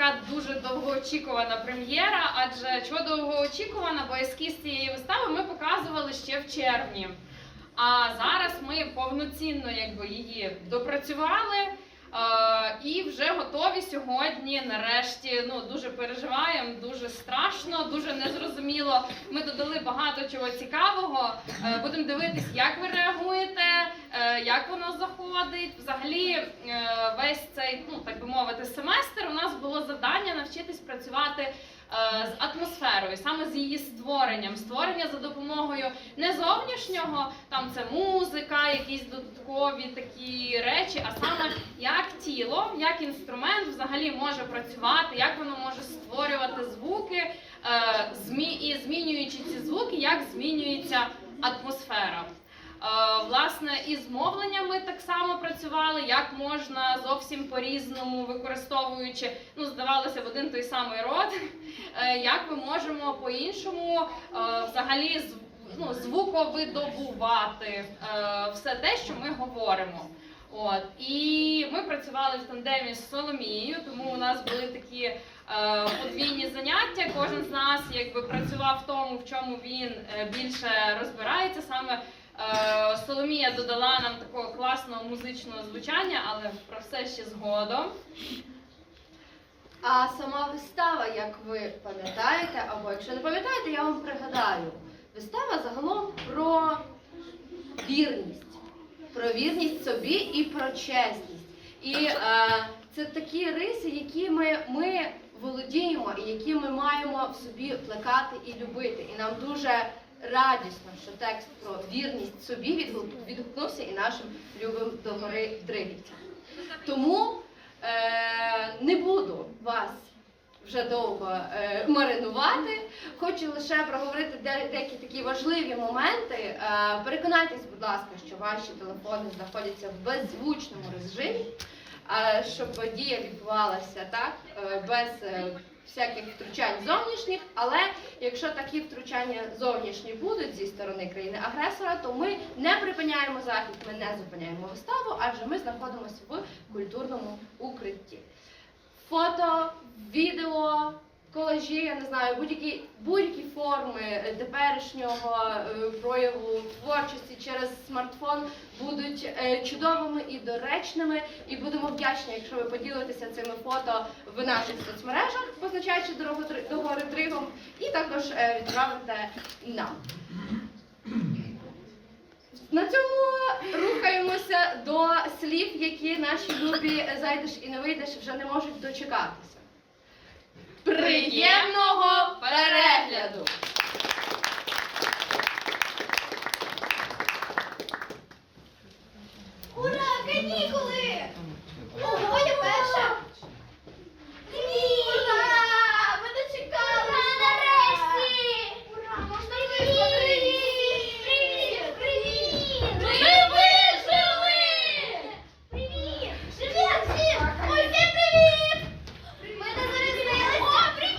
така дуже довгоочікувана прем'єра. Адже чого довгоочікувана, бо ескіз цієї вистави ми показували ще в червні. А зараз ми повноцінно якби, її допрацювали. Е, І вже готові сьогодні. Нарешті ну дуже переживаємо, дуже страшно, дуже незрозуміло. Ми додали багато чого цікавого. Е, Будемо дивитись, як ви реагуєте, е, як воно заходить. Взагалі, весь цей, ну так би мовити, семестр у нас було завдання навчитись працювати з атмосферою, саме з її створенням, створення за допомогою не зовнішнього, там це музика, якісь додаткові такі речі, а саме як тіло, як інструмент взагалі може працювати, як воно може створювати звуки, е, змі- і змінюючи ці звуки, як змінюється атмосфера. Е, Власне, і з мовленнями так само працювали, як можна зовсім по-різному використовуючи, ну, здавалося б, один той самий род, е, як ми можемо по-іншому е, взагалі ну, звуковидобувати все те, що ми говоримо. От і ми працювали в тандемі з Соломією, тому у нас були такі подвійні заняття. Кожен з нас якби працював в тому, в чому він більше розбирається. Саме Соломія додала нам такого класного музичного звучання, але про все ще згодом. А сама вистава, як ви пам'ятаєте, або якщо не пам'ятаєте, я вам пригадаю. Вистава загалом про вірність. Про вірність собі і про чесність. І е, це такі риси, які ми, ми володіємо і які ми маємо в собі плекати і любити. І нам дуже радісно, що текст про вірність собі відгук- відгукнувся і нашим любим догори дригівцям. Тому е, не буду вас вже довго е, маринувати. Хочу лише проговорити деякі такі важливі моменти. Е, переконайтесь, будь ласка, що ваші телефони знаходяться в беззвучному режимі, е, щоб подія відбувалася так, е, без е, всяких втручань зовнішніх. Але якщо такі втручання зовнішні будуть зі сторони країни-агресора, то ми не припиняємо захід, ми не зупиняємо виставу, адже ми знаходимося в культурному укритті. Фото, відео, колажі, я не знаю, будь-які будь-які форми теперішнього е, прояву творчості через смартфон будуть е, чудовими і доречними. І будемо вдячні, якщо ви поділитеся цими фото в наших соцмережах, позначаючи дорогу до гори Дригом, і також е, відправите нам. На цьому рухаємося до слів, які наші любі зайдеш і не вийдеш вже не можуть дочекатися. Приємного перегляду! Ура, канікули! Ого, я перша! Привіт! Ура! Ми дочекалися! нарешті! Ура, можна виходити! Привіт! Привіт! Ми вижили! Привіт! Живі всі! Ой, всім привіт! Ми не зарізилися! О, привіт!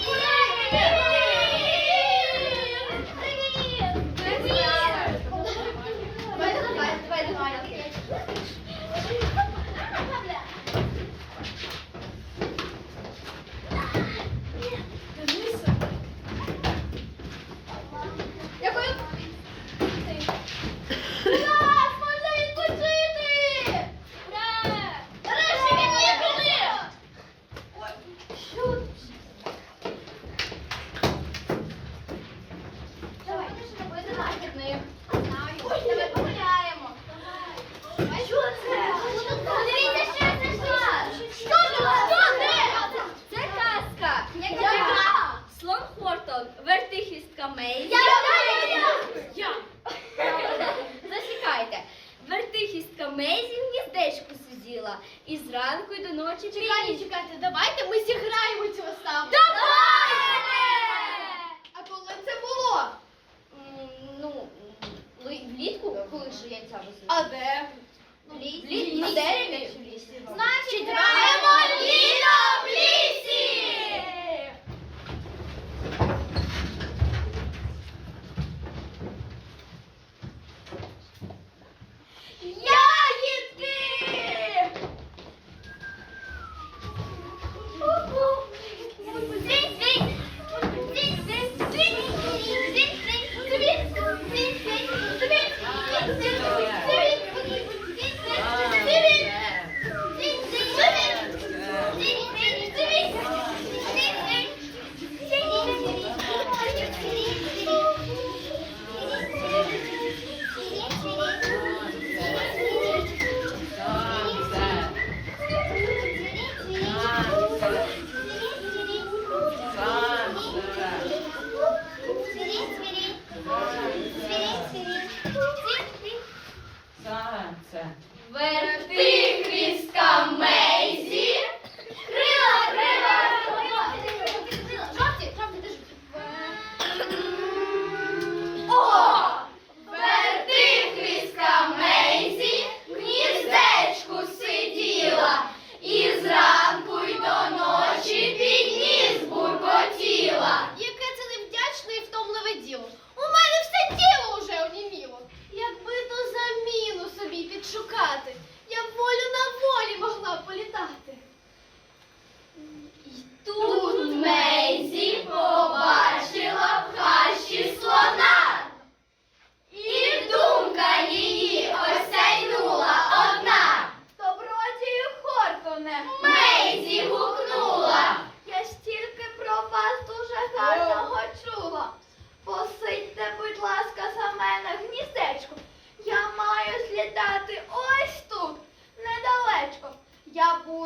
Привіт! Привіт! Давай, давай, давай, давай. Якою? Клас, можна відпочити! Ура! Нарешті від'їхали! Ой, що? Давай, давай, давай, в них. Знаю. Ой, давай погуляємо. Давай. Що це? Подивіться, що це що? Що це? Що це? Це казка. Яка? Слон Хортон, вертихістка Мейзі. Я, я, я, я. Я. Зачекайте. Вертихістка Мейзі в гніздечку сиділа. І зранку й до ночі Чекайте, приніс. чекайте, давайте ми зіграємо цю виставу. Давайте! А коли це було? М, Ну, ли- влітку, коли ж яйця висить. А де? В лісі. лісі. На дереві. Значить, граємо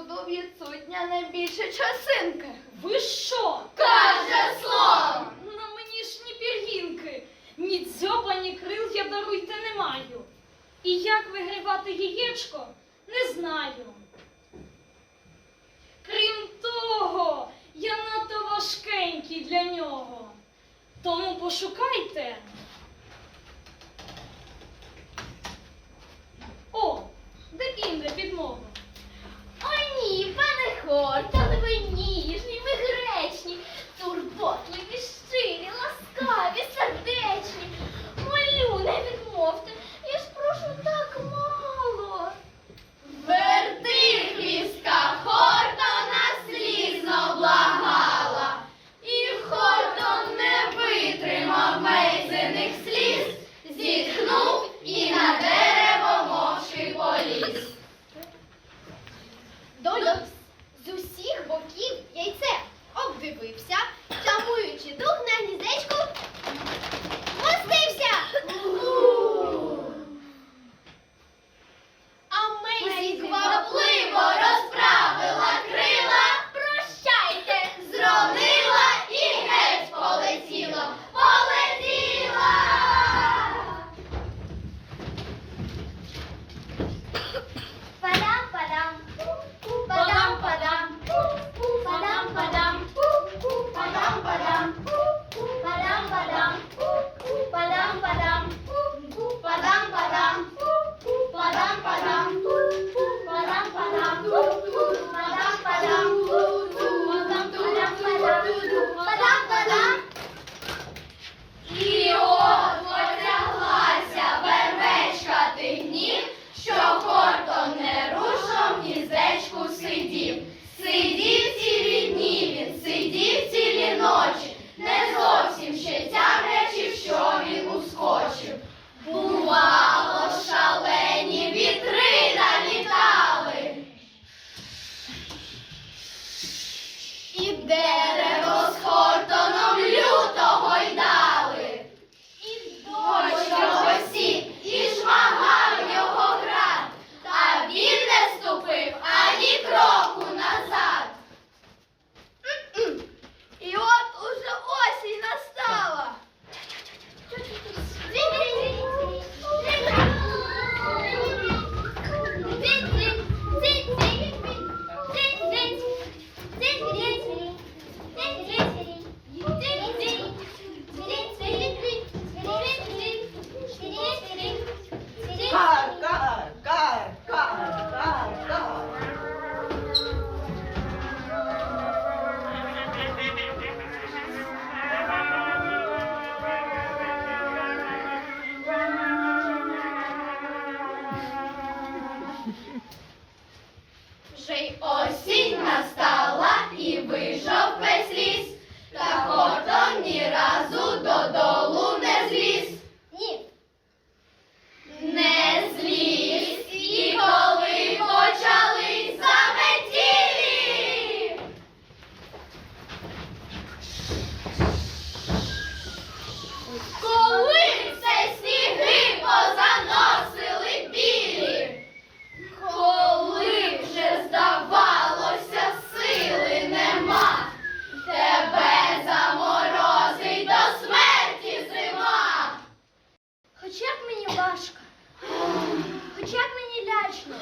суду відсутня не більше часинки. Ви що? Каже слово! Ну, на мені ж ні пір'їнки, ні дзьоба, ні крил я даруйте не маю. І як вигрівати яєчко, не знаю. вдячна,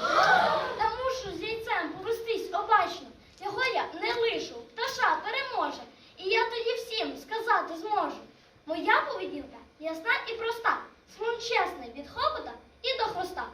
та мушу з яйцем повестись обачно. Його я не лишу, пташа переможе. І я тоді всім сказати зможу. Моя поведінка ясна і проста, Слон чесний від хобота і до хвоста.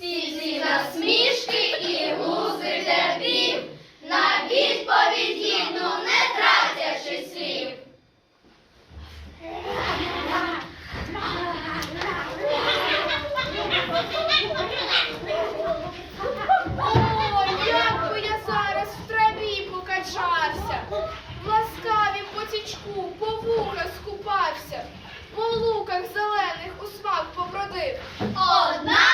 Сіці насмішки і гузи терпів, на відповідь гідну не тратячи слів. О, як би я зараз в траві покачався, в потічку по вухах скупався, по луках зелених у побродив. Fortnite!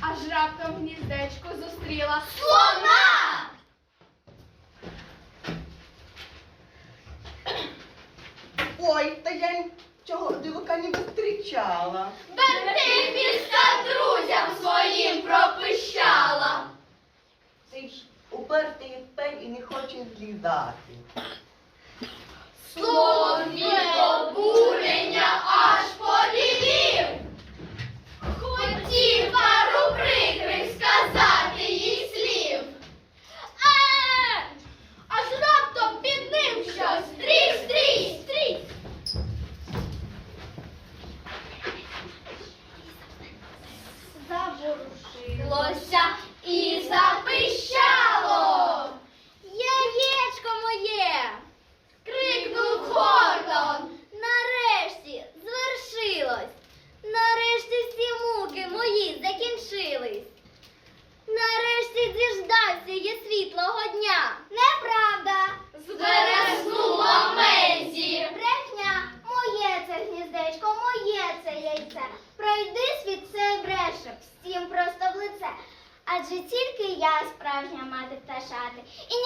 аж раптом гніздечко зустріла слона. Ой, та я чого дивока не зустрічала. Берти піска друзям своїм пропищала. Ти ж упертий пень і не хоче злізати. Словні обурення аж полі. E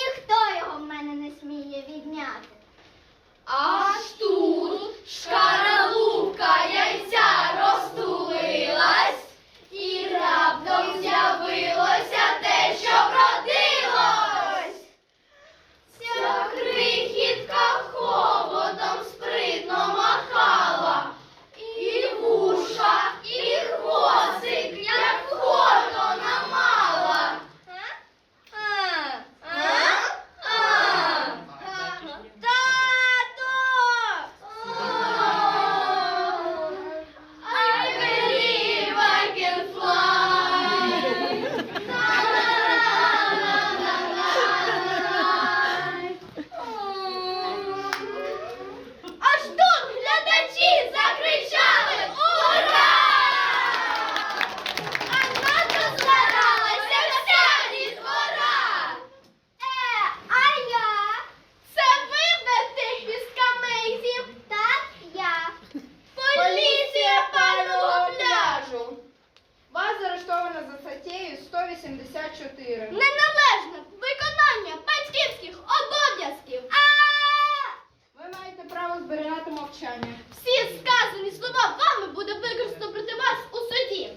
мовчання. Всі сказані слова вами буде використано проти вас у суді.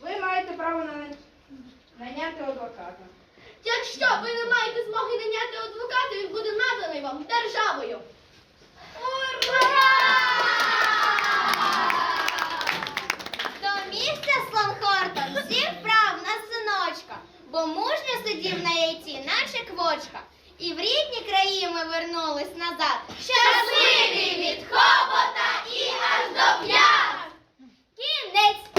Ви маєте право на... наняти адвоката. Якщо ви не маєте змоги наняти адвоката, він буде наданий вам державою. До місця слонхортом всіх прав на синочка, бо мужня сидів на яйці, наче квочка і в рідні краї ми вернулись назад. Щасливі від хобота і аж до п'ят! Кінець!